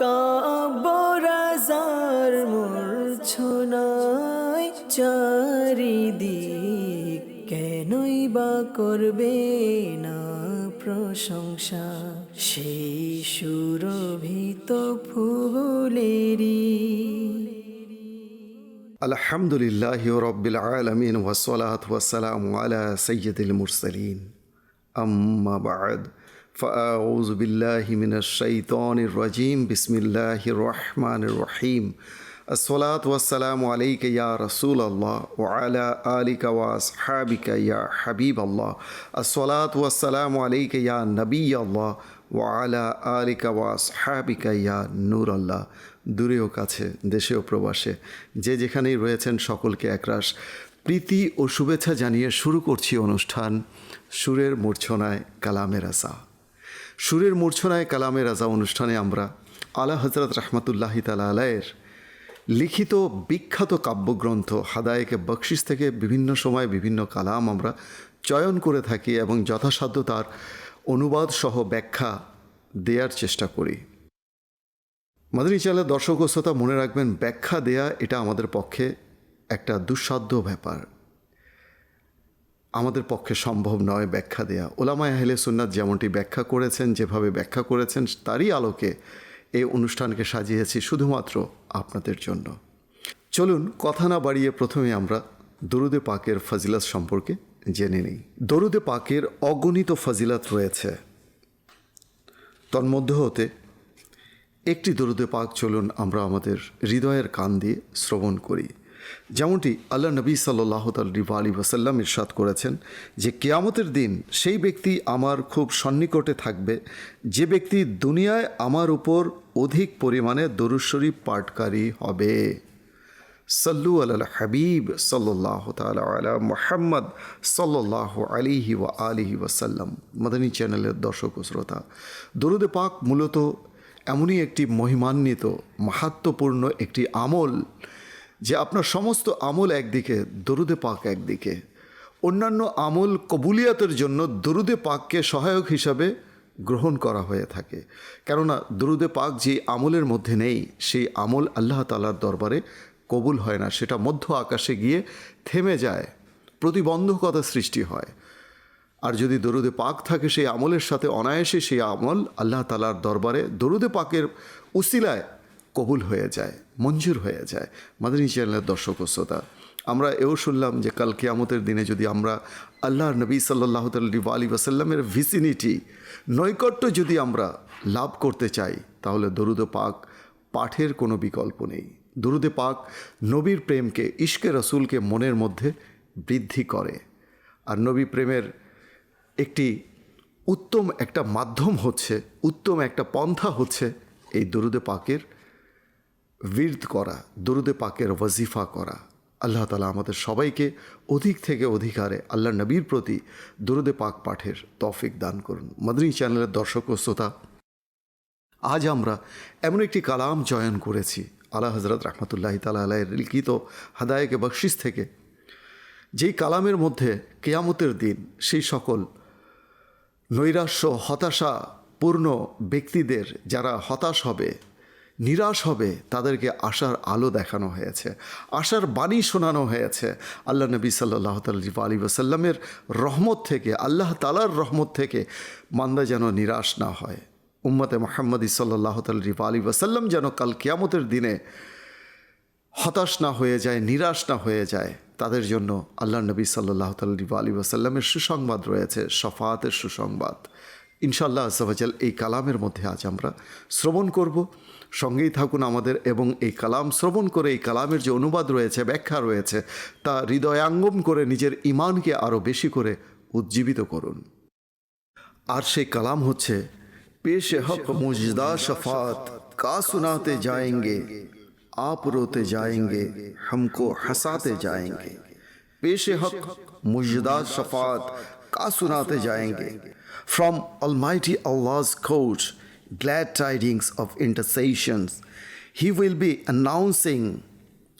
কাবরাজার মূর্ছনায় চারিদিক কেনই বা করবে না প্রশংসা? সেই সুরভিত ফুলেরি আলহামদুলিল্লাহ রব্বিল আলমিন ওয়াসালাত ওয়াসালাম আলা সৈয়দুল মুরসালিন। আম্মা বাদ। فأعوذ بالله من الشيطان الرجيم بسم الله الرحمن الرحيم الصلاة والسلام عليك يا رسول الله وعلى آلك وأصحابك يا حبيب الله الصلاة والسلام عليك يا نبي الله ওয়ালা আলিকা ওয়া সাহাবিকা ইয়া নূর আল্লাহ দূরেও কাছে দেশে ও প্রবাসে যে যেখানেই রয়েছেন সকলকে একরাশ প্রীতি ও শুভেচ্ছা জানিয়ে শুরু করছি অনুষ্ঠান সুরের মূর্ছনায় কালামের আজা সুরের মূর্ছনায় কালামের রাজা অনুষ্ঠানে আমরা আলা হজরত রহমতুল্লাহি তালা আলায়ের লিখিত বিখ্যাত কাব্যগ্রন্থ হাদায়েকে বকশিস থেকে বিভিন্ন সময় বিভিন্ন কালাম আমরা চয়ন করে থাকি এবং যথাসাধ্য তার অনুবাদ সহ ব্যাখ্যা দেওয়ার চেষ্টা করি। মাদানী চ্যানেলের দর্শক ও শ্রোতা মনে রাখবেন, ব্যাখ্যা দেয়া এটা আমাদের পক্ষে একটা দুঃসাধ্য ব্যাপার। আমাদের পক্ষে সম্ভব নয় ব্যাখ্যা দেয়া। ওলামায় আহলে সুন্নাত যেমনটি ব্যাখ্যা করেছেন, যেভাবে ব্যাখ্যা করেছেন, তারই আলোকে এই অনুষ্ঠানকে সাজিয়েছি শুধুমাত্র আপনাদের জন্য। চলুন কথা না বাড়িয়ে প্রথমে আমরা দরুদে পাকের ফজিলত সম্পর্কে জেনে নিই। দরুদে পাকের অগণিত ফজিলত রয়েছে। তন্মধ্য হতে, একটি দরুদে পাক চলুন আমরা আমাদের হৃদয়ের কান দিয়ে শ্রবণ করি। যেমনটি আল্লাহ নবী সাল্লাহ তাল্লি আলী ওসাল্লাম ইরশাদ করেছেন যে কেয়ামতের দিন সেই ব্যক্তি আমার খুব সন্নিকটে থাকবে। যে ব্যক্তি দুনিয়ায় আমার উপর অধিক পরিমাণে দরুশরীফ পাঠকারী হবে। সাল্লু আল হাবিব সাল্লাহ তালা মোহাম্মদ সাল্লাহ আলিহি ওয়া আলিহি ওয়াসাল্লাম। মাদানী চ্যানেলের দর্শক ও শ্রোতা, দরুদে পাক মূলত এমনই একটি মহিমান্বিত, মাহাত্মপূর্ণ একটি আমল যে আপনার সমস্ত আমল একদিকে, দরুদে পাক একদিকে। অন্যান্য আমল কবুলিয়াতের জন্য দরুদে পাককে সহায়ক হিসাবে গ্রহণ করা হয়ে থাকে। কেননা দরুদে পাক যে আমলের মধ্যে নেই, সেই আমল আল্লাহ তালার দরবারে কবুল হয় না। সেটা মধ্য আকাশে গিয়ে থেমে যায়, প্রতিবন্ধকতা সৃষ্টি হয়। আর যদি দরুদে পাক থাকে সেই আমলের সাথে অনায়াসে সেই আমল আল্লাহ তালার দরবারে দরুদে পাকের উসিলায় কবুল হয়ে যায়। মঞ্জুর হয়ে যায়। মাদানী চ্যানেলের দর্শক ও শ্রোতা, আমরা এও শুনলাম যে কাল কেয়ামতের দিনে যদি আমরা আল্লাহর নবী সাল্লাহ আলী ওয়াসাল্লামের ভিসিনিটি নৈকট্য যদি আমরা লাভ করতে চাই, তাহলে দরুদ পাক পাঠের কোনো বিকল্প নেই। দরুদে পাক নবীর প্রেমকে, ইশকে রসুলকে মনের মধ্যে বৃদ্ধি করে। আর নবী প্রেমের একটি উত্তম একটা মাধ্যম হচ্ছে, উত্তম একটা পন্থা হচ্ছে এই দরুদে পাকের বীর্দ করা, দরুদে পাকের ওয়াজিফা করা। আল্লাহ তালা আমাদের সবাইকে অধিক থেকে অধিকারে আল্লাহ নবীর প্রতি দরুদে পাক পাঠের তফিক দান করুন। মাদনী চ্যানেলের দর্শক ও শ্রোতা, আজ আমরা এমন একটি কালাম চয়ন করেছি। আল্লাহ হজরত রহমতুল্লাহ তালা আলাহের লিখিত হাদায়কে বকশিস থেকে, যেই কালামের মধ্যে কেয়ামতের দিন সেই সকল নৈরাশ্য হতাশা পূর্ণ ব্যক্তিদের যারা হতাশ হবে নিরাশ হবে, তাদেরকে আশার আলো দেখানো হয়েছে, আশার বাণী শোনানো হয়েছে। আল্লাহ নবী সাল্লাহ আলী ওসাল্লামের রহমত থেকে, আল্লাহ তালার রহমত থেকে মান্দা যেন নিরাশ না হয়। উম্মতে মোহাম্মদ সাল্লাহ তাল্লি আলী ওসাল্লাম যেন কাল কিয়ামতের দিনে হতাশ না হয়ে যায়, নিরাশ না হয়ে যায়, তাদের জন্য আল্লাহ নবী সাল্লাহ তাল্লি আলী ওসাল্লামের সুসংবাদ রয়েছে সফাতের সুসংবাদ। ইনশাল্লাহ আজাল এই কালামের মধ্যে আজ আমরা শ্রবণ করব সঙ্গেই থাকুন আমাদের এবং এই কালাম শ্রবণ করে এই কালামের যে অনুবাদ রয়েছে ব্যাখ্যা রয়েছে তা হৃদয়াঙ্গম করে নিজের ইমানকে আরও বেশি করে উজ্জীবিত করুন আর সেই কালাম হচ্ছে পেশ হক মুজদা শফাত কা সুনাতে যায়েঙ্গে आप रोते जाएंगे हमको हंसाते जाएंगे पेश हक मुजदा शफात का सुनाते जाएंगे from Almighty Allah's court glad tidings of intercessions he will be announcing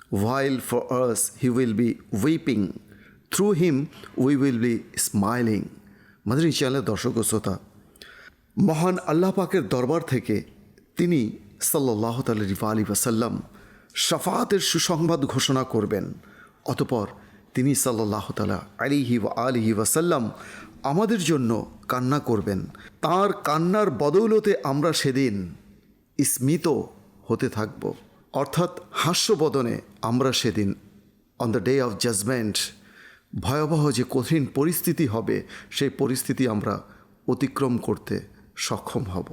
while for us he will be weeping through him we will be smiling Madani চ্যানেলের দর্শক ও শ্রোতা মহান আল্লাহ পাকের দরবার থেকে তিনি সাল্লাহ তালি আলী ওয়াসাল্লাম শাফাতের সুসংবাদ ঘোষণা করবেন অতপর তিনি সাল্লাহ তালা আলিহি ওয়া আলিহি ওয়াসাল্লাম আমাদের জন্য কান্না করবেন। তার কান্নার বদৌলতে আমরা সেদিন স্মিত হতে থাকব। অর্থাৎ হাস্যবদনে আমরা সেদিন on the day of judgement ভয়াবহ যে কঠিন পরিস্থিতি হবে, সেই পরিস্থিতি আমরা অতিক্রম করতে সক্ষম হব।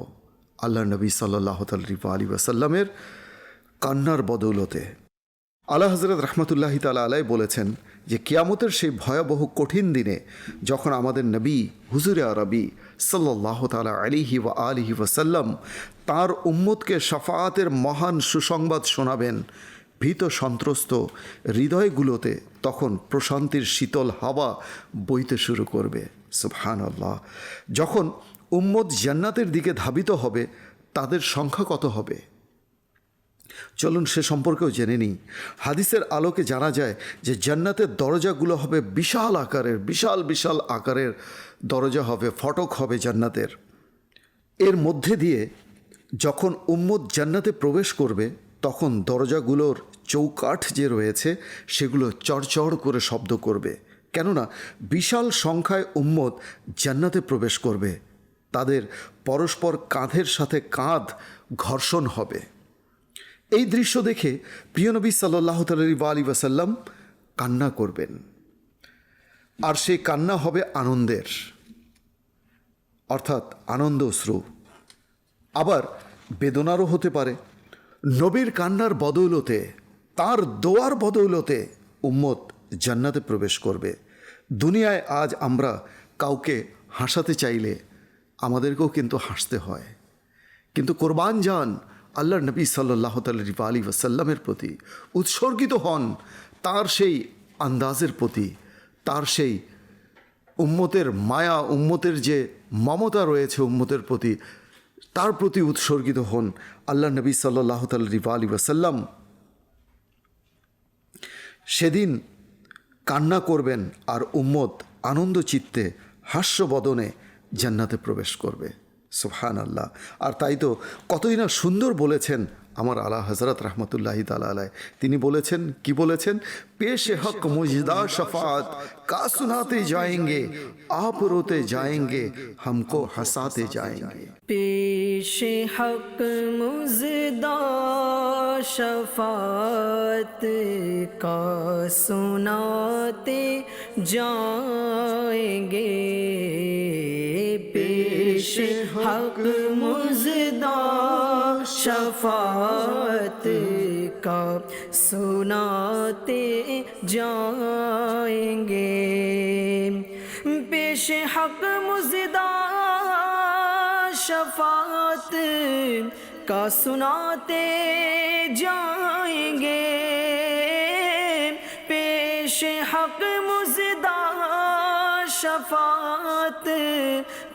আল্লাহ নবী সাল্লাহ আলী ওয়াসাল্লামের কান্নার বদৌলতে। আল্লাহ হজরত রহমতুল্লাহ তালা আলাই বলেছেন যে কিয়ামতের সেই ভয়াবহ কঠিন দিনে যখন আমাদের নবী, হুজুরে আরবি সাল্লাহ তালা আলিহি ওয়া আলিহি ওয়াসাল্লাম তাঁর উম্মতকে সাফায়াতের মহান সুসংবাদ শোনাবেন, ভীত সন্ত্রস্ত হৃদয়গুলোতে তখন প্রশান্তির শীতল হাওয়া বইতে শুরু করবে। সুবহান আল্লাহ যখন উম্মত জান্নাতের দিকে ধাবিত হবে, তাদের সংখ্যা কত হবে? চলুন সে সম্পর্কেও জেনে নিই। হাদিসের আলোকে জানা যায় যে জান্নাতের দরজাগুলো হবে বিশাল আকারের, বিশাল বিশাল আকারের দরজা হবে, ফটক হবে জান্নাতের। এর মধ্যে দিয়ে যখন উম্মত জান্নাতে প্রবেশ করবে, তখন দরজাগুলোর চৌকাঠ যে রয়েছে, সেগুলো চড়চড় করে শব্দ করবে। কেননা, বিশাল সংখ্যায় উম্মত জান্নাতে প্রবেশ করবে। তাদের পরস্পর কাঁধের সাথে কাঁধ ঘর্ষণ হবে। এই দৃশ্য দেখে প্রিয়নবী সাল্লাহ তালি ওয়াসাল্লাম কান্না করবেন। আর সেই কান্না হবে আনন্দের, অর্থাৎ আনন্দ অশ্রু। আবার বেদনারও হতে পারে। নবীর কান্নার বদৌলতে, তার দোয়ার বদৌলতে উম্মত জান্নাতে প্রবেশ করবে। দুনিয়ায় আজ আমরা কাউকে হাসাতে চাইলে আমাদেরকেও কিন্তু হাসতে হয়। কিন্তু কোরবান যান আল্লাহ নবী সাল্লাহ তালি আলী ওয়াসাল্লামের প্রতি উৎসর্গিত হন, তার সেই আন্দাজের প্রতি, তার সেই উম্মতের মায়া, উম্মতের যে মমতা রয়েছে উম্মতের প্রতি, তার প্রতি উৎসর্গিত হন আল্লাহ নবী সাল্লাহ তালি আলী ওয়াসাল্লাম। সেদিন কান্না করবেন আর উম্মত আনন্দ চিত্তে হাস্যবদনে জান্নাতে প্রবেশ করবে। সুহান আল্লাহ আর তাই তো কতই না সুন্দর বলেছেন আমার আলা হজরত রহমতুল্লাহি তালায় তিনি বলেছেন কি বলেছেন? পেশে হক মুজদা শফাত কা সুনাতে যায়েঙ্গে আপ রোতে যায়েঙ্গে হমকো হাসাতে যায়েঙ্গে। পেশে হক মুজদা শফাত কা সুনাতে যায়েঙ্গে পেশে پیش حق مزدا شفاعت کا سناتے جائیں گے۔ پیش حق مزدا شفاعت کا سناتے جائیں شفاعت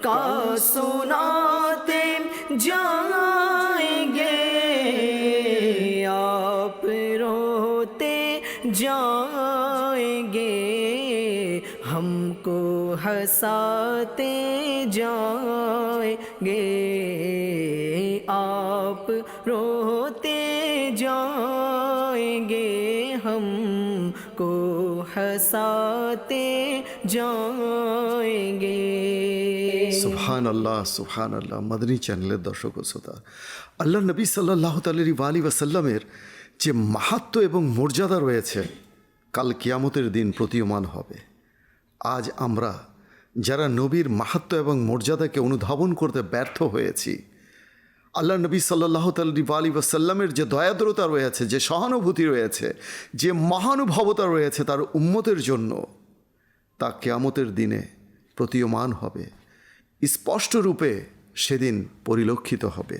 کا سناتے جائیں گے۔ آپ روتے جائیں گے۔ ہم کو ہنساتے جائیں گے۔ हंसाते जाएंगे সুবহান আল্লাহ সুবহান আল্লাহ মাদনী চ্যানেলের দর্শক ও শ্রোতা আল্লাহ নবী সাল্লাহ তালি আলী ওয়াসাল্লামের যে মাহাত্ম এবং মর্যাদা রয়েছে কাল কিয়ামতের দিন প্রতীয়মান হবে আজ আমরা যারা নবীর মাহাত্ম এবং মর্যাদাকে অনুধাবন করতে ব্যর্থ হয়েছি আল্লাহ নবী সাল্লাহ তালি ওয়াসাল্লামের যে দয়াদ্রতা রয়েছে, যে সহানুভূতি রয়েছে, যে মহানুভবতা রয়েছে তার উম্মতের জন্য, তা কেয়ামতের দিনে প্রতীয়মান হবে। স্পষ্ট রূপে সেদিন পরিলক্ষিত হবে।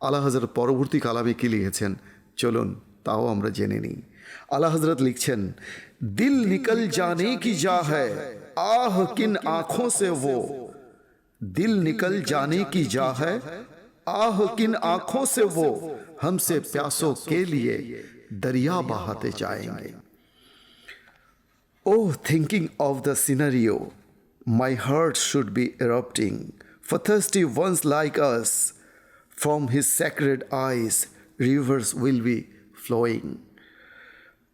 আলা হজরত পরবর্তী কালামে কী লিখেছেন? চলুন, তাও আমরা জেনে নিই। আলা হজরত লিখছেন, দিল নিকল জানে কি যা হ্যায়, আহ কিন আঁখো সে ও দিল নিকল জানে কি যা হ্যায় आह किन आंखों से वो हमसे प्यासों के लिए दरिया बहाते जाएंगे Oh, thinking of the scenario, my heart should be erupting for thirsty ones like us. From his sacred eyes rivers will be flowing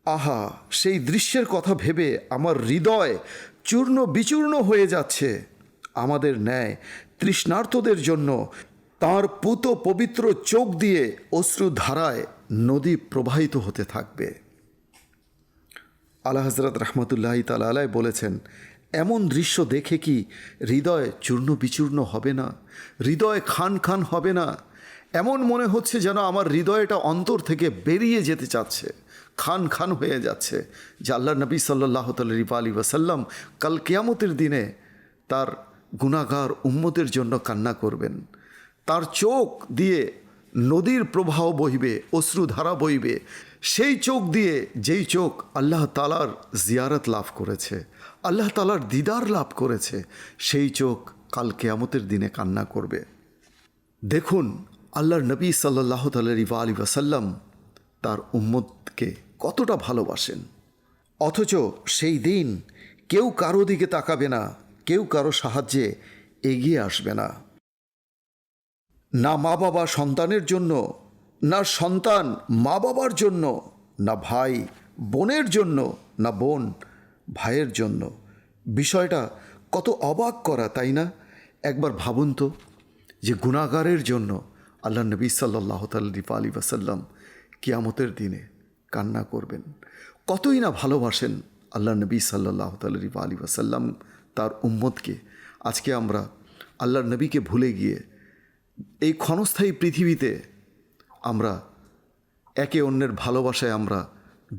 আহা সেই দৃশ্যের কথা ভেবে আমার হৃদয় চূর্ণ বিচূর্ণ হয়ে যাচ্ছে আমাদের ন্যায় তৃষ্ণার্তদের জন্য তার পুত পবিত্র চোখ দিয়ে অশ্রু ধারায় নদী প্রবাহিত হতে থাকবে। আলা হজরত রহমতুল্লাহ তালাই বলেছেন, এমন দৃশ্য দেখে কি হৃদয় চূর্ণ বিচূর্ণ হবে না? হৃদয় খান খান হবে না? এমন মনে হচ্ছে যেন আমার হৃদয়টা অন্তর থেকে বেরিয়ে যেতে চাচ্ছে, খান খান হয়ে যাচ্ছে। যে আল্লাহ নবী সাল্লাহ তালিফ আলী ওয়াসাল্লাম কাল কেয়ামতের দিনে তার গুণাগার উম্মতের জন্য কান্না করবেন। তার চোখ দিয়ে নদীর প্রবাহ বহিবে অশ্রুধারা বইবে। সেই চোখ দিয়ে যেই চোখ আল্লাহ তালার জিয়ারত লাভ করেছে, আল্লাহ তালার দিদার লাভ করেছে, সেই চোখ কাল কেয়ামতের দিনে কান্না করবে। দেখুন, আল্লাহর নবী সাল্লাহ তালি আলী ওয়াসাল্লাম তার উম্মতকে কতটা ভালোবাসেন। অথচ সেই দিন কেউ কারও দিকে তাকাবে না, কেউ কারও সাহায্যে এগিয়ে আসবে না। না মা বাবা সন্তানের জন্য, না সন্তান মা বাবার জন্য, না ভাই বোনের জন্য, না বোন ভাইয়ের জন্য। বিষয়টা কত অবাক করা, তাই না? একবার ভাবুন তো যে গুণাগারের জন্য আল্লাহ নবী সাল্লাহ তাল্লিফ আলী ওয়াসাল্লাম কিয়ামতের দিনে কান্না করবেন। কতই না ভালোবাসেন আল্লাহ নবী সাল্লাহ তাল্লিফ আলী ওয়াসাল্লাম তার উম্মতকে। আজকে আমরা আল্লাহর নবীকে ভুলে গিয়ে এই ক্ষণস্থায়ী পৃথিবীতে আমরা, একে অন্যের ভালোবাসায় আমরা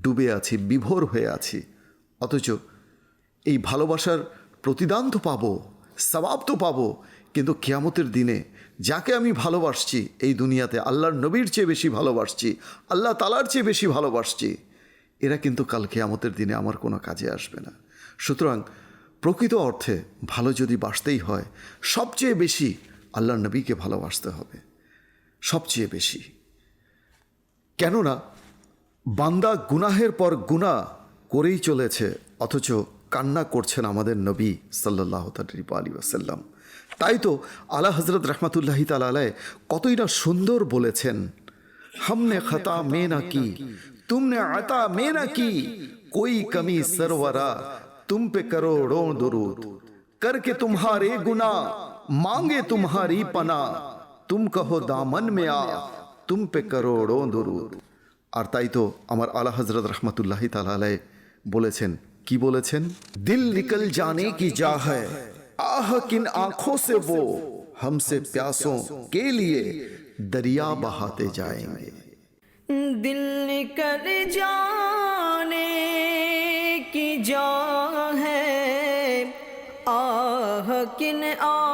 ডুবে আছি, বিভোর হয়ে আছি। অথচ এই ভালোবাসার প্রতিদান তো পাবো সবাব তো পাবো, কিন্তু কেয়ামতের দিনে যাকে আমি ভালোবাসছি, এই দুনিয়াতে আল্লাহর নবীর চেয়ে বেশি ভালোবাসছি, আল্লাহ তালার চেয়ে বেশি ভালোবাসছি, এরা কিন্তু কাল কেয়ামতের দিনে আমার কোনো কাজে আসবে না। সুতরাং প্রকৃত অর্থে ভালো যদি বাসতেই হয়, সবচেয়ে বেশি আল্লাহ নবীকে ভালোবাসতে হবে, সবচেয়ে বেশি। কেননা, বান্দা গুনাহের পর গুণা করেই চলেছে, অথচ কান্না করছেন আমাদের নবী সাল্লাহ তালিব আলী আসাল্লাম তাই তো আলা হজরত রহমাতুল্লাহি তালায় কতই না সুন্দর বলেছেন, হামনে খাতা মে না কি, তুমনে আতা মে না কি, কই কমি সরওয়ারা, তুম পে করো রো দরুদ, করকে তুমহারে গুনা मांगे तुम्हारी पना तुम कहो दामन में आ तुम पे करोड़ों दुरूद আর তাই তো আমার আলা হজরত রহমতুল্লাহি তালায় বলেছেন কি বলেছেন দিল নিকল জানে কি যা है आह किन आंखों से वो हमसे प्यासों के लिए दरिया बहाते जाएंगे दिल कर जाने की जा है आह किन आँखों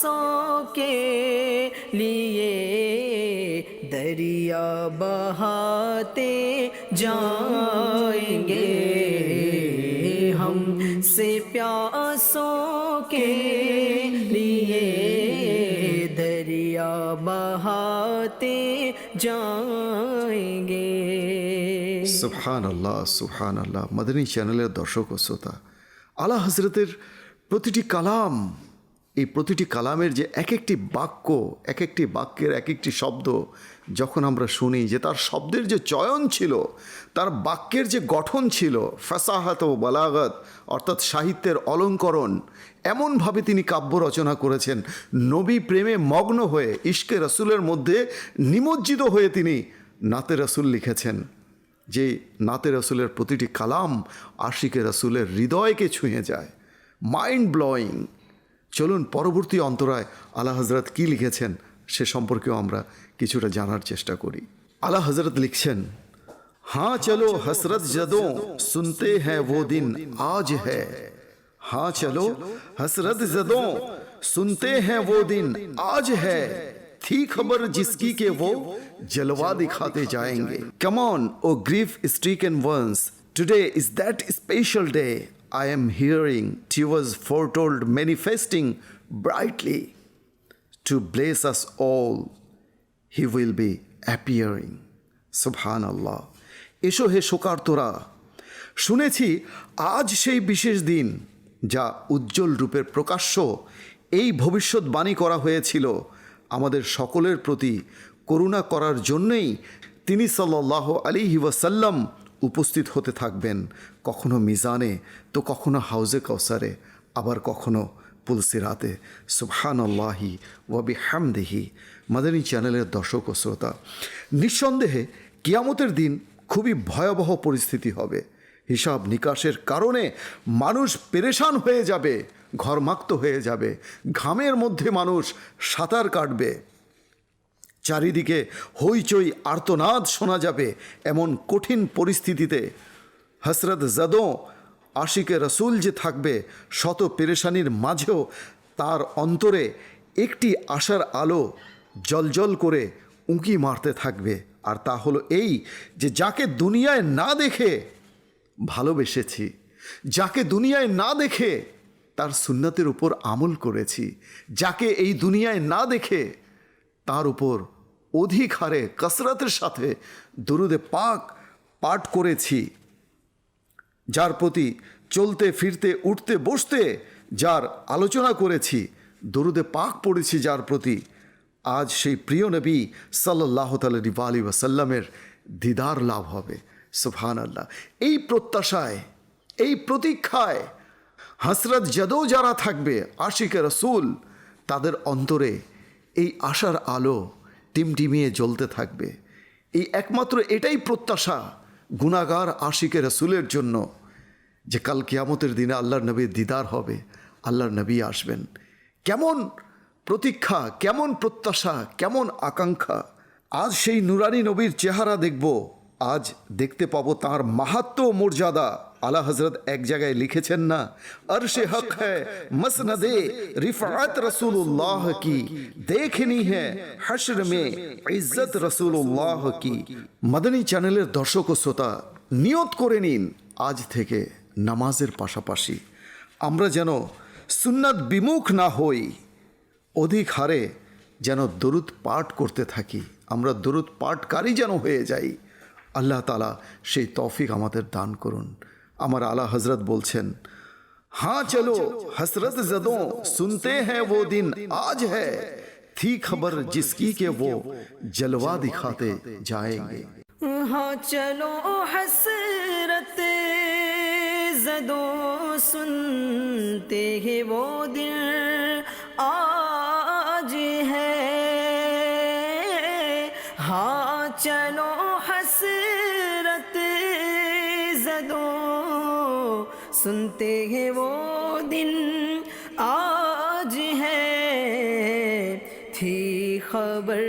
سو کے لیے دریا بہاتے جائیں گے۔ ہم سے پیاسوں کے لیے دریا بہاتے جائیں گے۔ سبحان اللہ سبحان اللہ مدنی চ্যানেলের درشوں کو سوتا۔ আলা حضرت প্রতিটি কালাম এই প্রতিটি কালামের যে এক একটি বাক্য এক একটি বাক্যের এক একটি শব্দ যখন আমরা শুনি যে তার শব্দের যে চয়ন ছিল, তার বাক্যের যে গঠন ছিল, ফাসাহাত ও বালাগত, অর্থাৎ সাহিত্যের অলঙ্করণ, এমনভাবে তিনি কাব্য রচনা করেছেন। নবী প্রেমে মগ্ন হয়ে, ইশকে রসুলের মধ্যে নিমজ্জিত হয়ে তিনি নাতে রসুল লিখেছেন। যে নাতে রসুলের প্রতিটি কালাম আশিকে রসুলের হৃদয়কে ছুঁয়ে যায়। মাইন্ড ব্লোয়িং চলুন পরবর্তী অন্তরায় আলা হজরত কী লিখেছেন সে সম্পর্কেও আমরা কিছুটা জানার চেষ্টা করি আলা হজরত লিখছেন हाँ चलो हसरत जदों सुनते हैं वो दिन आज है हाँ चलो हसरत जदों सुनते हैं वो दिन आज है थी खबर जिसकी के वो जलवा दिखाते जाएंगे come on O grief stricken ones today is that special day I am hearing she was foretold manifesting brightly to bless us all. He will be appearing. Subhanallah. এসো হে শোকার্তরা, শুনেছি আজ সেই বিশেষ দিন যা উজ্জ্বল রূপের প্রকাশ্য এই ভবিষ্যৎবাণী করা হয়েছিল আমাদের সকলের প্রতি করুণা করার জন্যই তিনি সাল্লাহ আলী ওয়াসাল্লাম উপস্থিত হতে থাকবেন কখনো মিজানে, তো কখনো হাউজে কৌসারে আবার কখনো পুলসিরাতে। সুবহান আল্লাহি ওয়াবি হামদেহি মাদানী চ্যানেলের দর্শক ও শ্রোতা, নিঃসন্দেহে কিয়ামতের দিন খুবই ভয়াবহ পরিস্থিতি হবে। হিসাব নিকাশের কারণে মানুষ পেরেশান হয়ে যাবে, ঘরমাক্ত হয়ে যাবে, ঘামের মধ্যে মানুষ সাঁতার কাটবে। চারিদিকে হইচই আর্তনাদ শোনা যাবে এমন কঠিন পরিস্থিতিতে। হসরত জাদো আশিকে রসুল যে থাকবে শত পেরেশানির মাঝেও তার অন্তরে একটি আশার আলো জলজল করে উঁকি মারতে থাকবে। আর তা হলো এই যে যাকে দুনিয়ায় না দেখে ভালোবেসেছি, যাকে দুনিয়ায় না দেখে তার সুন্নাতের উপর আমল করেছি, যাকে এই দুনিয়ায় না দেখে তার উপর অধিক হারে কসরতের সাথে দরুদে পাক পাঠ করেছি। যার প্রতি চলতে, ফিরতে, উঠতে, বসতে যার আলোচনা করেছি, দরুদে পাক পড়েছি যার প্রতি আজ সেই প্রিয় নবী সাল্লাহ তালি আলী ওয়াসাল্লামের দিদার লাভ হবে। সুফহান আল্লাহ এই প্রত্যাশায়, এই প্রতীক্ষায় হাসরত যদৌ যারা থাকবে, আশিকে রসুল, তাদের অন্তরে এই আশার আলো টিমটিমিয়ে জ্বলতে থাকবে। এই একমাত্র এটাই প্রত্যাশা গুণাগার আশিকে রসুলের জন্য যে কাল কিয়ামতের দিনে আল্লাহর নবীর দিদার হবে, আল্লাহর নবী আসবেন। কেমন প্রতীক্ষা, কেমন প্রত্যাশা, কেমন আকাঙ্ক্ষা। আজ সেই নুরানি নবীর চেহারা দেখব, আজ দেখতে পাবো তার মাহাত্ম মর্যাদা। আলা হজরত এক জায়গায় লিখেছেন না আরশে হক হ্যায় মসনদে রিফাত রসুল্লাহ কি দেখনি হ্যায় হশর মে ইজ্জত রসুল্লাহ কি। মদনী চ্যানেলের দর্শক ও শ্রোতা নিয়ত করে নিন আজ থেকে নামাজের পাশাপাশি। আমরা যেন সুন্নাত বিমুখ না হই অধিক হারে যেন দরুদ পাঠ করতে থাকি আমরা দরুদ পাঠকারী যেন হয়ে যাই। আল্লাহ তালা সেই তফিক আমাদের দান করুন। امر اعلیٰ حضرت بولچھن ہاں چلو، حسرت زدوں، سنتے ہیں وہ دن آج ہے۔ تھی خبر جس کی کہ وہ جلوہ دکھاتے جائیں گے۔ ہاں چلو، حسرت زدوں، سنتے ہیں وہ دن آج ہے۔ ہاں چلو، حسرت سنتے ہیں وہ دن آج ہے۔ تھی خبر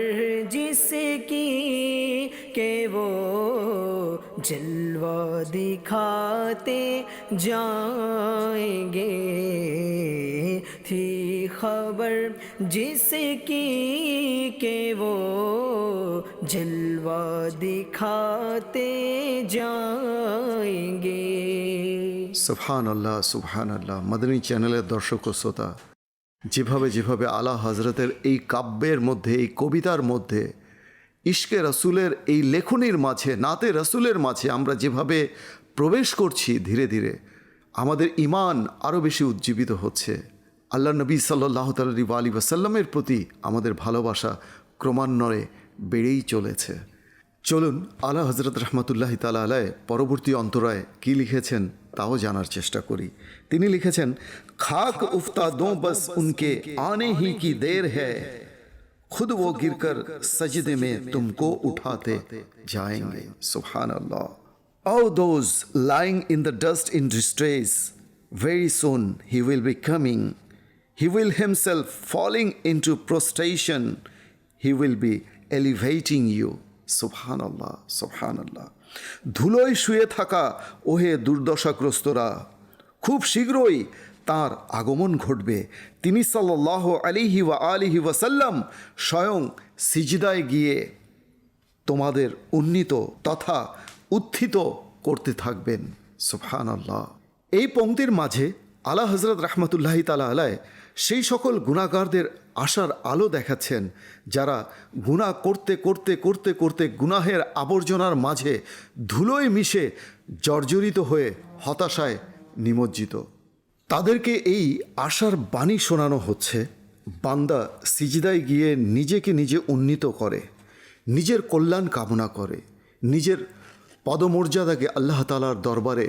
جس کی کہ وہ جلوہ دکھاتے جائیں گے۔ تھی خبر جس کی کہ وہ جلوہ دکھاتے جائیں گے۔ সুবহান আল্লাহ সুফহান আল্লাহ মাদানী চ্যানেলের দর্শক ও শ্রোতা, যেভাবে যেভাবে আলা হজরতের এই কাব্যের মধ্যে, এই কবিতার মধ্যে, ইশকে রসুলের এই লেখনির মাঝে, নাতে রসুলের মাঝে আমরা যেভাবে প্রবেশ করছি ধীরে ধীরে, আমাদের ইমান আরও বেশি উজ্জীবিত হচ্ছে। আল্লাহ নবী সাল্লাহ তালী আলী ওয়াসাল্লামের প্রতি আমাদের ভালোবাসা ক্রমান্বয়ে বেড়েই চলেছে। চলুন আলা হজরত রহমতুল্লাহ তালা আলায় পরবর্তী অন্তরায় কি লিখেছেন তাও জানার চেষ্টা করি তিনি লিখেছেন খাক উফতা দো বস উনকে আনে হি কি দের হ্যায় खुद वो गिरकर सजदे में तुमको उठाते जाएंगे सुभान अल्लाह Oh those lying in the dust in distress very soon he will be coming he will himself falling into prostration he will be elevating you সুবহানাল্লাহ সুবহানাল্লাহ। ধুলোয় শুয়ে থাকা ওহে দুর্দশাগ্রস্তরা, খুব শীঘ্রই তার আগমন ঘটবে। তিনি সাল্লাহ আলিহি ওয়া আলিহি ওয়াসাল্লাম স্বয়ং সিজদায় গিয়ে তোমাদের উন্নীত তথা উত্থিত করতে থাকবেন। সুফহান আল্লাহ এই পংক্তির মাঝে আলা হজরত রহমতুল্লাহি তালা আলায় সেই সকল গুণাগারদের আশার আলো দেখাচ্ছেন যারা গুণা করতে করতে করতে করতে গুনাহের আবর্জনার মাঝে ধুলোয় মিশে জর্জরিত হয়ে হতাশায় নিমজ্জিত। তাদেরকে এই আশার বাণী শোনানো হচ্ছে। বান্দা সিজদায় গিয়ে নিজেকে নিজে উন্নীত করে, নিজের কল্যাণ কামনা করে, নিজের পদমর্যাদাকে আল্লাহ তালার দরবারে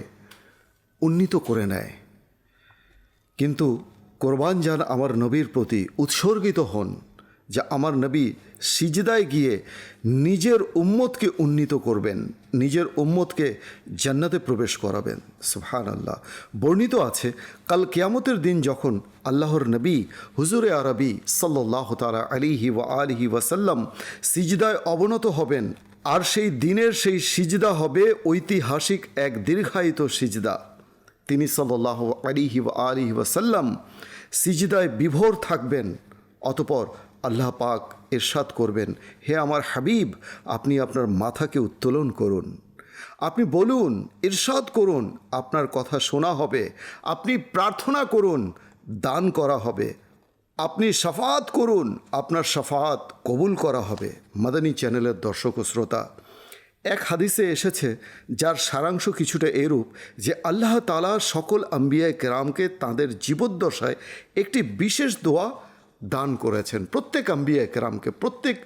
উন্নীত করে নেয়। কিন্তু কোরবান যান আমার নবীর প্রতি উৎসর্গিত হন, যে আমার নবী সিজদায় গিয়ে নিজের উম্মতকে উন্নীত করবেন, নিজের উম্মতকে জান্নাতে প্রবেশ করাবেন। সুহান আল্লাহ বর্ণিত আছে, কাল কেয়ামতের দিন যখন আল্লাহর নবী হুজুরে আরবি সাল্লাহ তালা আলিহি ওয়া আলিহি ওয়াসাল্লাম সিজদায় অবনত হবেন, আর সেই দিনের সেই সিজদা হবে ঐতিহাসিক এক দীর্ঘায়িত সিজদা। তিনি সাল্লাহ আলিহি আলিহি ওয়াসাল্লাম সিজিদায় বিভোর থাকবেন, অতপর আল্লাহ পাক এরশাদ করবেন, হে আমার হাবিব, আপনি আপনার মাথাকে উত্তোলন করুন। আপনি বলুন ইরশাদ করুন, আপনার কথা শোনা হবে, আপনি প্রার্থনা করুন, দান করা হবে, আপনি সাফাত করুন, আপনার সাফাত কবুল করা হবে। মাদানী চ্যানেলের দর্শক ও শ্রোতা এক হাদিসে এসেছে, যার সারাংশ কিছুটা এরূপ যে আল্লাহ তালা সকল আম্বিয়ায় কেরামকে তাঁদের জীবদ্দশায় একটি বিশেষ দোয়া দান করেছেন প্রত্যেক আম্বিয়ায় কেরামকে, প্রত্যেক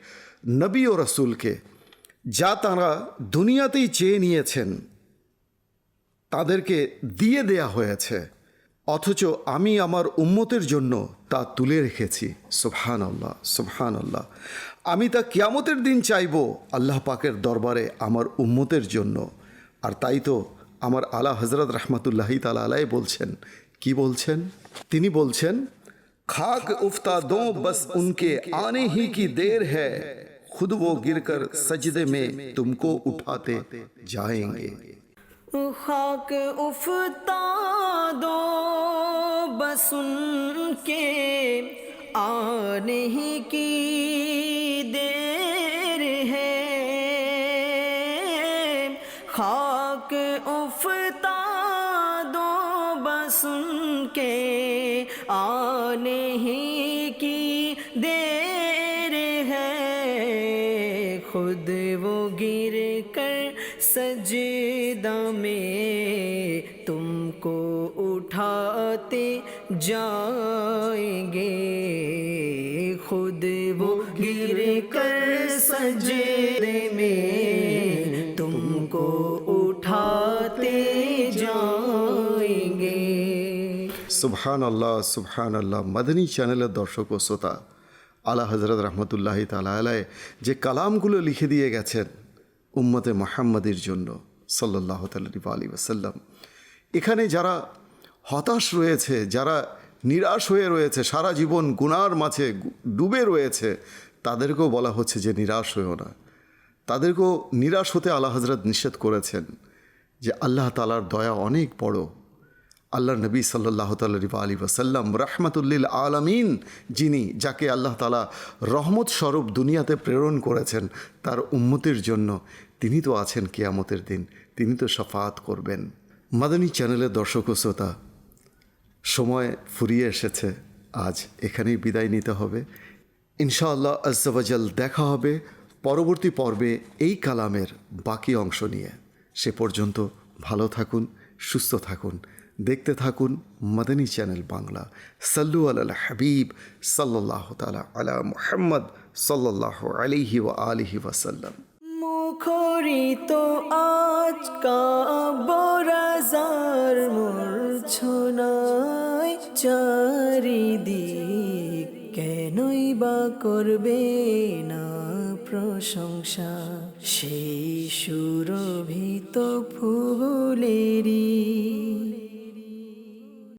নবী ও রসুলকে, যা তাঁরা দুনিয়াতেই চেয়ে নিয়েছেন। তাদেরকে দিয়ে দেয়া হয়েছে, অথচ আমি আমার উম্মতের জন্য তা তুলে রেখেছি। সুবহান আল্লাহ সুবহান আল্লাহ আমি তা কিয়ামতের দিন চাইব আল্লাহ পাকের দরবারে আমার উম্মতের জন্য আর তাই তো আমার আলা হজরত রহমতুল্লাহি তালা আলাই বলছেন কি বলছেন তিনি বলছেন খাক উফতা দো বস উনকে আনে ही की देर है खुद वो गिरकर सजदे में तुमको उठाते जाएंगे खाक उफता दो बस उनके आने ही की خود وہ گر کر سجدہ میں تم کو اٹھاتے جائیں گے۔ خود وہ گر کر سجدے میں تم کو اٹھاتے جائیں گے۔ سبحان اللہ سبحان اللہ۔ مدنی چینل দর্শক کو শ্রোতা আলা হজরত রহমতুল্লাহ তালা আলায় যে কালামগুলো লিখে দিয়ে গেছেন উম্মতে মোহাম্মদের জন্য সাল্লাহ তালি আলী ওসাল্লাম এখানে যারা হতাশ রয়েছে, যারা নিরাশ হয়ে রয়েছে, সারা জীবন গুনার মাঝে ডুবে রয়েছে, তাদেরকেও বলা হচ্ছে যে নিরাশ হয়েও না। তাদেরকেও নিরাশ হতে আল্লাহ হজরত নিষেধ করেছেন যে আল্লাহ তালার দয়া অনেক বড়। আল্লাহ নবী সাল্লাহ তাল্লি আলী ওসাল্লাম রহমতুল্লিল আলমিন, যিনি যাকে আল্লাহ তালা রহমত স্বরূপ দুনিয়াতে প্রেরণ করেছেন তার উম্মতের জন্য, তিনি তো আছেন কেয়ামতের দিন, তিনি তো সাফাত করবেন। মাদানী চ্যানেলের দর্শক ও শ্রোতা, সময় ফুরিয়ে এসেছে, আজ এখানেই বিদায় নিতে হবে। ইনশাআল্লাহ আজ্জাবাজাল দেখা হবে পরবর্তী পর্বে এই কালামের বাকি অংশ নিয়ে। সে পর্যন্ত ভালো থাকুন, সুস্থ থাকুন। দেখতে থাকুন মাদানী চ্যানেল বাংলা। সাল্লু আল হাবিব সাল্লাহ তালা আলা মুহাম্মদ সাল্লাহ আলিহি ওয়া আলিহি ওয়াসাল্লাম মুখরিত আজ কাবরাজার মূর্ছনায়। চারিদিক কেনই বা করবে না প্রশংসা? সেই সুরভিত ফুলেরই